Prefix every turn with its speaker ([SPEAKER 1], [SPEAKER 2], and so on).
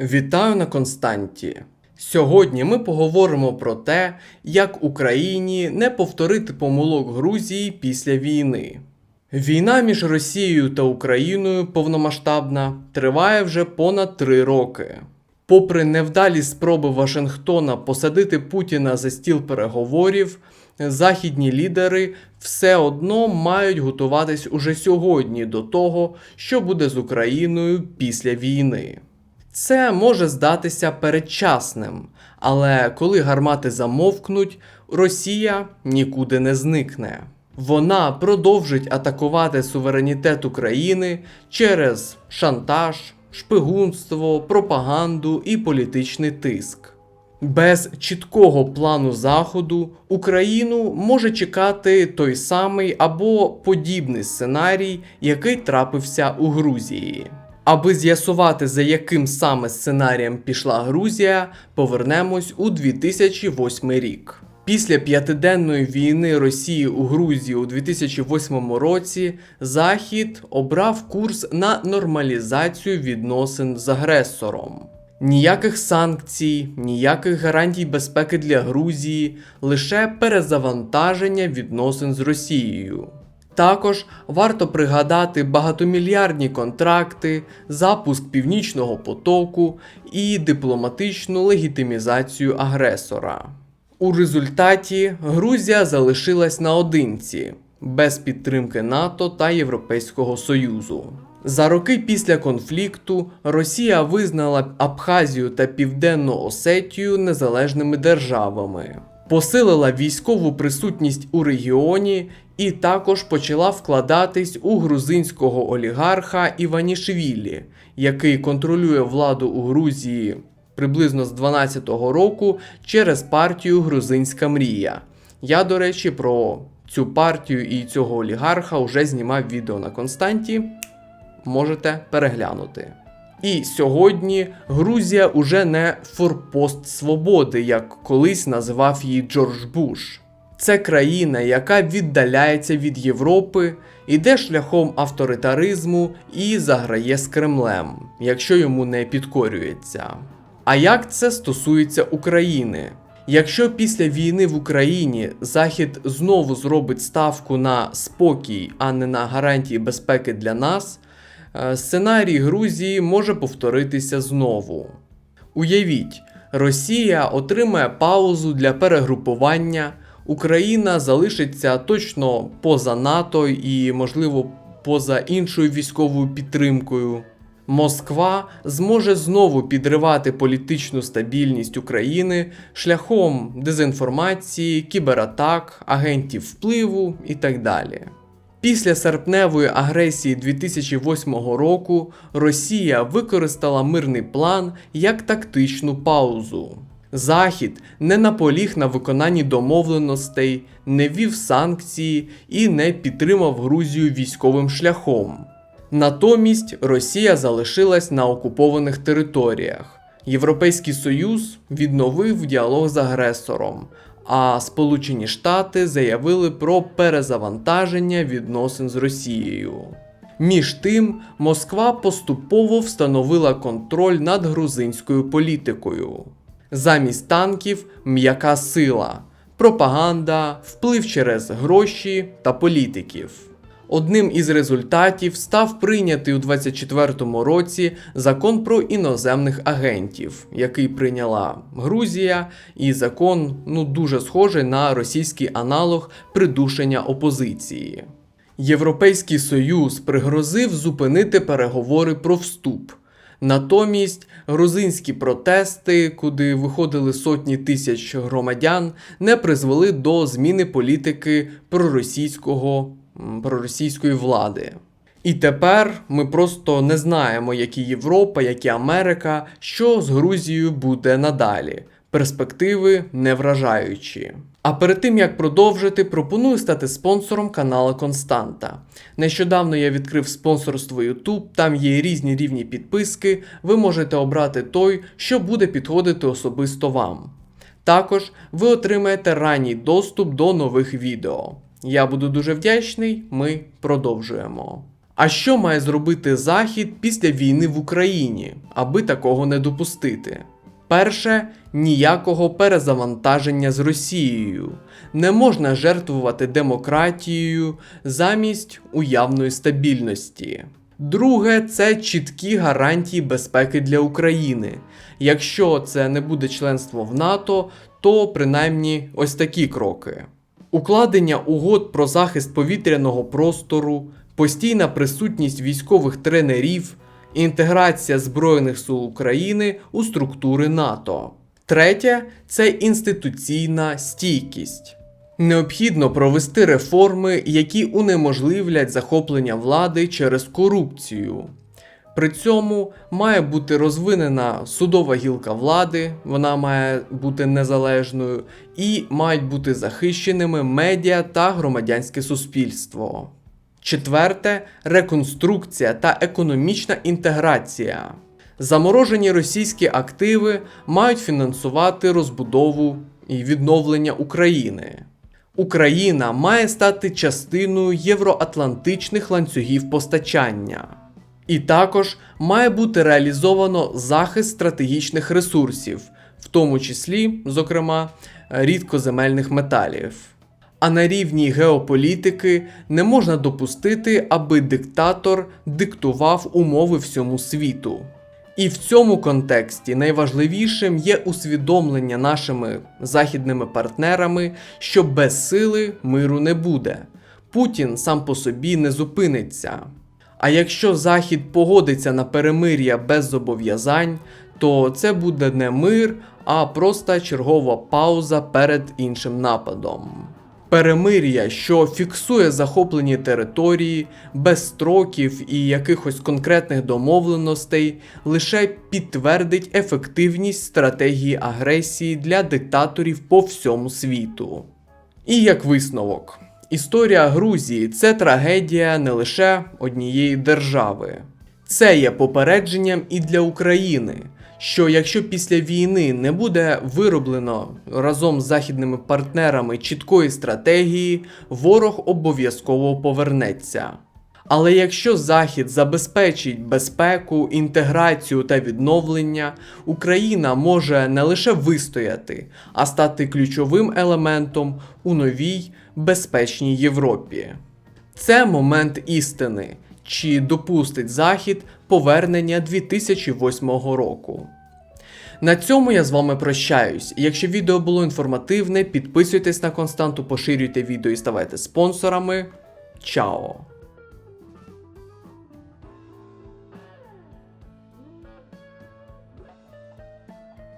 [SPEAKER 1] Вітаю на Константі. Сьогодні ми поговоримо про те, як Україні не повторити помилок Грузії після війни. Війна між Росією та Україною повномасштабна триває вже понад три роки. Попри невдалі спроби Вашингтона посадити Путіна за стіл переговорів, західні лідери все одно мають готуватись уже сьогодні до того, що буде з Україною після війни. Це може здатися передчасним, але коли гармати замовкнуть, Росія нікуди не зникне. Вона продовжить атакувати суверенітет України через шантаж, шпигунство, пропаганду і політичний тиск. Без чіткого плану Заходу Україну може чекати той самий або подібний сценарій, який трапився у Грузії. Аби з'ясувати, за яким саме сценарієм пішла Грузія, повернемось у 2008 рік. Після п'ятиденної війни Росії у Грузії у 2008 році Захід обрав курс на нормалізацію відносин з агресором. Ніяких санкцій, ніяких гарантій безпеки для Грузії, лише перезавантаження відносин з Росією. Також варто пригадати багатомільярдні контракти, запуск Північного потоку і дипломатичну легітимізацію агресора. У результаті Грузія залишилась наодинці без підтримки НАТО та Європейського Союзу. За роки після конфлікту Росія визнала Абхазію та Південну Осетію незалежними державами, посилила військову присутність у регіоні і також почала вкладатись у грузинського олігарха Іванішвілі, який контролює владу у Грузії приблизно з 12-го року через партію Грузинська мрія. Я, до речі, про цю партію і цього олігарха вже знімав відео на Константі. Можете переглянути. І сьогодні Грузія уже не форпост свободи, як колись називав її Джордж Буш. Це країна, яка віддаляється від Європи, іде шляхом авторитаризму і заграє з Кремлем, якщо йому не підкорюється. А як це стосується України? Якщо після війни в Україні Захід знову зробить ставку на спокій, а не на гарантії безпеки для нас, сценарій Грузії може повторитися знову. Уявіть, Росія отримає паузу для перегрупування, Україна залишиться точно поза НАТО і, можливо, поза іншою військовою підтримкою. Москва зможе знову підривати політичну стабільність України шляхом дезінформації, кібератак, агентів впливу і так далі. Після серпневої агресії 2008 року Росія використала мирний план як тактичну паузу. Захід не наполіг на виконанні домовленостей, не вів санкції і не підтримав Грузію військовим шляхом. Натомість Росія залишилась на окупованих територіях. Європейський Союз відновив діалог з агресором, а Сполучені Штати заявили про перезавантаження відносин з Росією. Між тим, Москва поступово встановила контроль над грузинською політикою. Замість танків м'яка сила, пропаганда, вплив через гроші та політиків. Одним із результатів став прийнятий у 2024 році закон про іноземних агентів, який прийняла Грузія, і закон ну дуже схожий на російський аналог придушення опозиції. Європейський Союз пригрозив зупинити переговори про вступ. Натомість грузинські протести, куди виходили сотні тисяч громадян, не призвели до зміни політики проросійського проросійської влади. І тепер ми просто не знаємо, як і Європа, як і Америка, що з Грузією буде надалі. Перспективи не вражаючі. А перед тим як продовжити, пропоную стати спонсором каналу Константа. Нещодавно я відкрив спонсорство YouTube, там є різні рівні підписки. Ви можете обрати той, що буде підходити особисто вам. Також ви отримаєте ранній доступ до нових відео. Я буду дуже вдячний, ми продовжуємо. А що має зробити Захід після війни в Україні, аби такого не допустити? Перше, ніякого перезавантаження з Росією. Не можна жертвувати демократією замість уявної стабільності. Друге, це чіткі гарантії безпеки для України. Якщо це не буде членство в НАТО, то принаймні ось такі кроки: укладення угод про захист повітряного простору, постійна присутність військових тренерів, інтеграція Збройних сил України у структури НАТО. Третє це інституційна стійкість. Необхідно провести реформи, які унеможливлять захоплення влади через корупцію. При цьому має бути розвинена судова гілка влади, вона має бути незалежною, і мають бути захищеними медіа та громадянське суспільство. Четверте реконструкція та економічна інтеграція. Заморожені російські активи мають фінансувати розбудову і відновлення України. Україна має стати частиною євроатлантичних ланцюгів постачання. І також має бути реалізовано захист стратегічних ресурсів, в тому числі, зокрема, рідкоземельних металів. А на рівні геополітики не можна допустити, аби диктатор диктував умови всьому світу. І в цьому контексті найважливішим є усвідомлення нашими західними партнерами, що без сили миру не буде. Путін сам по собі не зупиниться. А якщо Захід погодиться на перемир'я без зобов'язань, то це буде не мир, а просто чергова пауза перед іншим нападом. Перемир'я, що фіксує захоплені території без строків і якихось конкретних домовленостей, лише підтвердить ефективність стратегії агресії для диктаторів по всьому світу. І як висновок, історія Грузії це трагедія не лише однієї держави. Це є попередженням і для України, що якщо після війни не буде вироблено разом з західними партнерами чіткої стратегії, ворог обов'язково повернеться. Але якщо Захід забезпечить безпеку, інтеграцію та відновлення, Україна може не лише вистояти, а стати ключовим елементом у новій безпечній Європі. Це момент істини, чи допустить Захід повернення 2008 року. На цьому я з вами прощаюсь. Якщо відео було інформативне, підписуйтесь на константу, поширюйте відео і ставайте спонсорами. Чао!